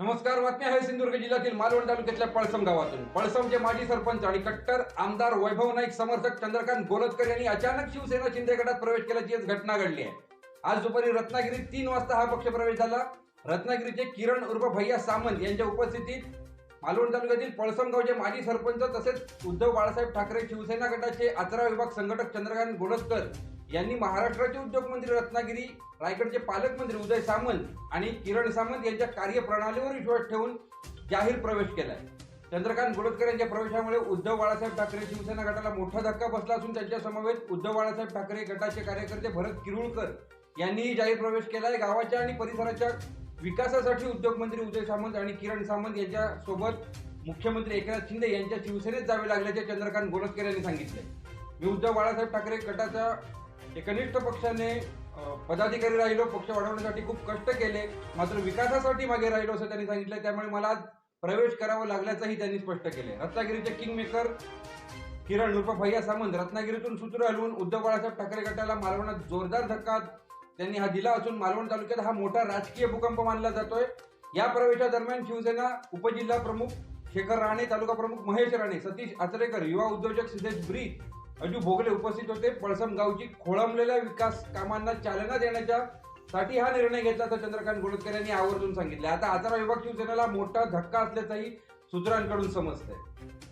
नमस्कार बातमी आहे सिंधुदुर्ग जिल्ह्यातील मालवण तालुक्यातल्या पळसम गावातून. पळसमचे माजी सरपंच आणि कट्टर आमदार वैभव नाईक समर्थक चंद्रकांत गोलतकर यांनी अचानक शिवसेना शिंदे गटात प्रवेश केल्याची घटना घडली आहे. आज दुपारी रत्नागिरीत तीन वाजता हा पक्ष प्रवेश झाला. रत्नागिरीचे किरण उर्फ भैया सामंत यांच्या उपस्थितीत मालवण तालुक्यातील पळसम गावचे माजी सरपंच तसेच उद्धव बाळासाहेब ठाकरे शिवसेना गटाचे आचरा विभाग संघटक चंद्रकांत गोलतकर यांनी महाराष्ट्राचे उद्योगमंत्री रत्नागिरी रायगडचे पालकमंत्री उदय सामंत आणि किरण सामंत यांच्या कार्यप्रणालीवर विश्वास ठेवून जाहीर प्रवेश केलाय. चंद्रकांत गोडतकर यांच्या प्रवेशामुळे उद्धव बाळासाहेब ठाकरे शिवसेना गटाला मोठा धक्का बसला असून त्यांच्या समवेत उद्धव बाळासाहेब ठाकरे गटाचे कार्यकर्ते भरत किरुळकर यांनीही जाहीर प्रवेश केलाय. गावाच्या आणि परिसराच्या विकासासाठी उद्योगमंत्री उदय सामंत आणि किरण सामंत यांच्या सोबत मुख्यमंत्री एकनाथ शिंदे यांच्या शिवसेनेत जावे लागल्याचे चंद्रकांत गोडतकर यांनी सांगितले मी उद्धव बाळासाहेब ठाकरे गटाचा एकनिष्ठ पक्षाने पदाधिकारी राहिलो पक्ष वाढवण्यासाठी खूप कष्ट केले मात्र विकासासाठी मागे राहिलो असं त्यांनी सांगितलं. त्यामुळे मला प्रवेश करावा लागल्याचंही त्यांनी स्पष्ट केले रत्नागिरीचे किंग मेकर किरण उर्फ भैया सामंत रत्नागिरीतून सूत्र हलवून उद्धव बाळासाहेब ठाकरे गटाला मालवणात जोरदार धक्का त्यांनी हा दिला असून मालवण तालुक्यात हा मोठा राजकीय भूकंप मानला जातोय. या प्रवेशादरम्यान शिवसेना उपजिल्हा प्रमुख शेखर राणे तालुका प्रमुख महेश राणे सतीश आचरेकर युवा उद्योजक सिद्धेश ब्री अजू भोगले उपस्थित होते. पळसम गावची खोळंबलेल्या विकास कामांना चालना देण्याच्या साठी हा निर्णय घेतला तर चंद्रकांत गोडतकर यांनी आवर्जून सांगितले. आता आचारा विभाग शिवसेनेला मोठा धक्का असल्याचंही सूत्रांकडून समजतंय.